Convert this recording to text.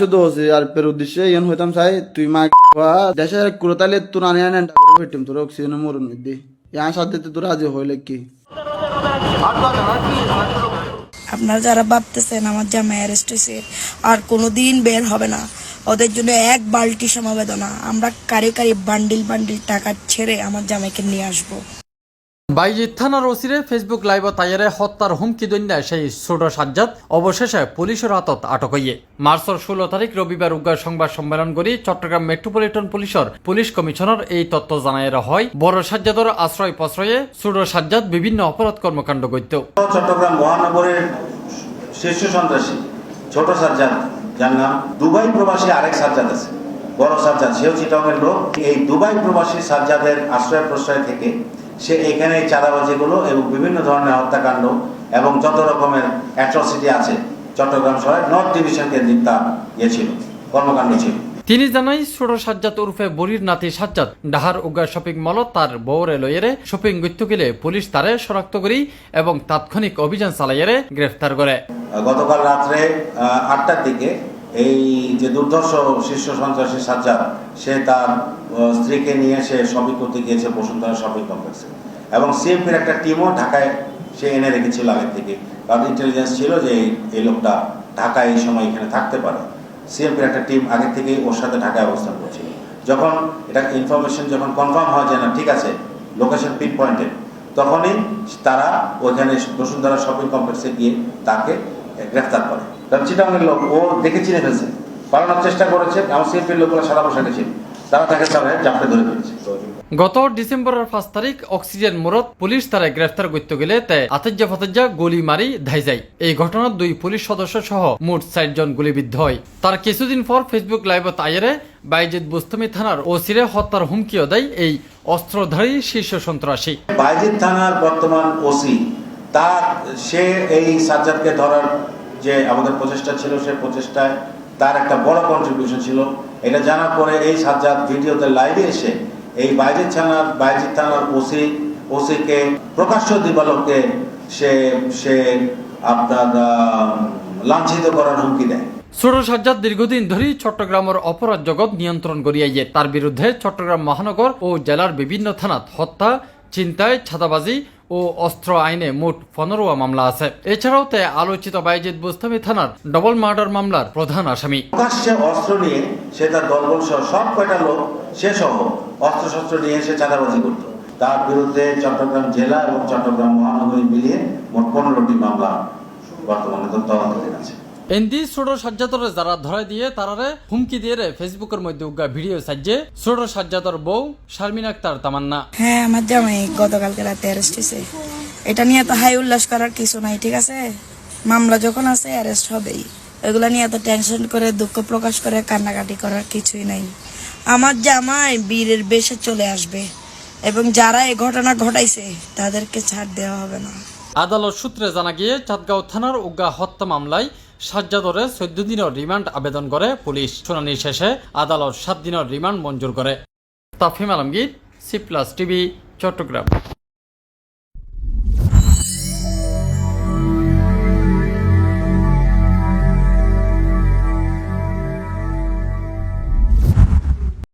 শুধু হচ্ছে আর পের উদ্দেশ্যে হইতাম চাই, তুই মা দেশের কুরতালে তোর আনে আনে তোর অক্সিজেন মরুন ইয়ার সাথে তোর আজ হইলে কি? আপনারা যারা ভাবতেছেন আমার জামাই অ্যারেস্ট হয়েছে আর কোনোদিন বের হবে না, ওদের জন্য এক বালতি সমবেদনা। আমরা কারি কারে বান্ডিল বান্ডিল টাকা ছেড়ে আমার জামাইকে নিয়ে আসব। বাইজিৎ থানার ওসিরে ফেসবুক লাইভ তাইয়ারে হত্যার হুমকি দৈন্যা সেই ছোট সাজ্জাদ, অবশেষে পুলিশের হাতত আটক হইয়ে। মার্চের ষোলো তারিখ রবিবার উগ্র সংবাদ সম্মেলন করি চট্টগ্রাম মেট্রোপলিটন পুলিশের পুলিশ কমিশনার এই তথ্য জানাইরা হয়, বড় সাজ্জাদর আশ্রয় প্রশ্রয়ে ছোট সাজ্জাদ বিভিন্ন অপরাধ কর্মকাণ্ড করত। চট্টগ্রাম মহানগরের শীর্ষ সন্ত্রাসী, ছোট সাজ্জাদ, যার নাম দুবাই প্রবাসী আরেক সাজ্জাদ আছে। বড় সাজ্জাদ, সেও চিটংয়ের লোক। এই দুবাই প্রবাসী সাজ্জাদের আশ্রয় প্রশ্রয় থেকে সে এখানে চাঁদাবাজিগুলো এবং বিভিন্ন ধরনের হত্যাকাণ্ড এবং যত রকমের অ্যাট্রসিটি আছে চট্টগ্রাম শহরে নর্থ ডিভিশন কেন্দ্রিক তার ইয়ে ছিল কর্মকাণ্ড ছিল। তিনি জানাই ছোট সাজ্জাদ উর্ফে বরির নাতি সাজ্জাদ ডাহার উগা শপিং মলত তার বউরে লইয়েরে শপিং গিত্য গেলে পুলিশ তারে শনাক্ত করি এবং তাৎক্ষণিক অভিযান চালাইয়েরে গ্রেফতার করে। গতকাল রাত্রে আটটার দিকে এই যে দুর্ধর্ষ শীর্ষ সন্ত্রাসী সাজ্জাদ, সে তার স্ত্রীকে নিয়ে সে শপিং করতে গিয়েছে বসুন্ধরা শপিং কমপ্লেক্সে এবং সিএমপির একটা টিমও ঢাকায় সে এনে রেখেছিল আগের থেকে। কারণ ইন্টেলিজেন্স ছিল যে এই- লোকটা ঢাকায় এই সময় এখানে থাকতে পারে। সিএমপির একটা টিম আগে থেকেই ওর সাথে ঢাকায় অবস্থান করছিল। যখন এটা ইনফরমেশন যখন কনফার্ম হয় যে না, ঠিক আছে লোকেশন পিন পয়েন্টে তখনই তারা ওইখানে বসুন্ধরা শপিং কমপ্লেক্সে গিয়ে তাকে গ্রেফতার করে। কারণ চিটাঙ্গের লোক ও দেখে চিনে ফেলছে। পালানোর চেষ্টা করেছে আমার সিএমপির লোকগুলো সারা বসাকে ছিল তারা তাকে তারা চাপড়ে ধরে ফেলেছে। গত ডিসেম্বরের পাঁচ তারিখ অক্সিজেন মোড়ত পুলিশ তারা গ্রেফতার করতে গেলে তে আতজ্জা ফাতজ্জা গুলি মারি ধাই যায় এই ঘটনার দুই পুলিশ সদস্য সহ মোট জন গুলিবিদ্ধ হয়। তার কিছুদিন পর ফেসবুক লাইভত আইরে বাইজিদ বুস্তমি থানার ওসিরে হত্যার হুমকিও দেয় এই অস্ত্রধারী শীর্ষ সন্ত্রাসী। বাইজিদ থানার বর্তমান ওসি তার সে এই সাজ্জাদকে ধরার যে আমাদের প্রচেষ্টা ছিল, সে প্রচেষ্টায় তার একটা বড় কন্ট্রিবিউশন ছিল। এটা জানার পরে এই সাজ্জাদ ভিডিওতে লাইভে এসে এই বাইজিদ থানার বাইজিদ থানার ওসি, ওসিকে, প্রকাশ্য দিবালোককে সে সে আপনার লাঞ্ছিত করার হুমকি দেয়। ছোট সাজ্জাদ দীর্ঘদিন ধরেই চট্টগ্রামের অপরাধ জগৎ নিয়ন্ত্রণ করিয়াইয়ে তার বিরুদ্ধে চট্টগ্রাম মহানগর ও জেলার বিভিন্ন থানাত হত্যা চিন্তায় ছাতাবাজি ও অস্ত্র আইনে মোট পনেরোয়া মামলা আছে। এছাড়াও তে আলোচিত বাইজিদ বুস্তামি থানার ডবল মার্ডার মামলার প্রধান আসামি। প্রকাশ্যে অস্ত্র নিয়ে সে তার দলবল সহ সব কয়টা লোক সে সহ অস্ত্রশস্ত্র নিয়ে এসে চাঁদাবাজি করত। তার বিরুদ্ধে চট্টগ্রাম জেলা এবং চট্টগ্রাম মহানগরী মিলিয়ে মোট পনেরোটি মামলা বর্তমানে তদন্তাধীন আছে। এন্দি ছোট সাজ্জাতরে যারা ধরে দিয়ে তারারে হুমকি দিয়ে রে ফেসবুকের মধ্যে উগা ভিডিও সাজ্জে ছোট সাজ্জাতর বউ শারমিন আক্তার তামান্না। হ্যাঁ আমার জামাই গতকালকে রাতে অ্যারেস্ট হয়েছে এটা নিয়ে তো হাই উল্লাস করার কিছু নাই ঠিক আছে? মামলা যখন আছে অ্যারেস্ট হবেই। এগুলা নিয়ে এত টেনশন করে দুঃখ প্রকাশ করে কান্নাকাটি করার কিছুই নাই। আমার জামাই বীরের বেশে চলে আসবে এবং যারা এই ঘটনা ঘটাইছে তাদেরকে ছাড় দেওয়া হবে না। আদালত সূত্রে জানা গিয়ে চাঁদগাঁও থানার উগা হত্যা মামলায় সাজ্জাদরে চোদ্দ দিনের রিমান্ড আবেদন করে পুলিশ। শুনানি শেষে আদালত সাত দিনের রিমান্ড মঞ্জুর করে। Tafim Alamgir, C plus TV, Chattogram.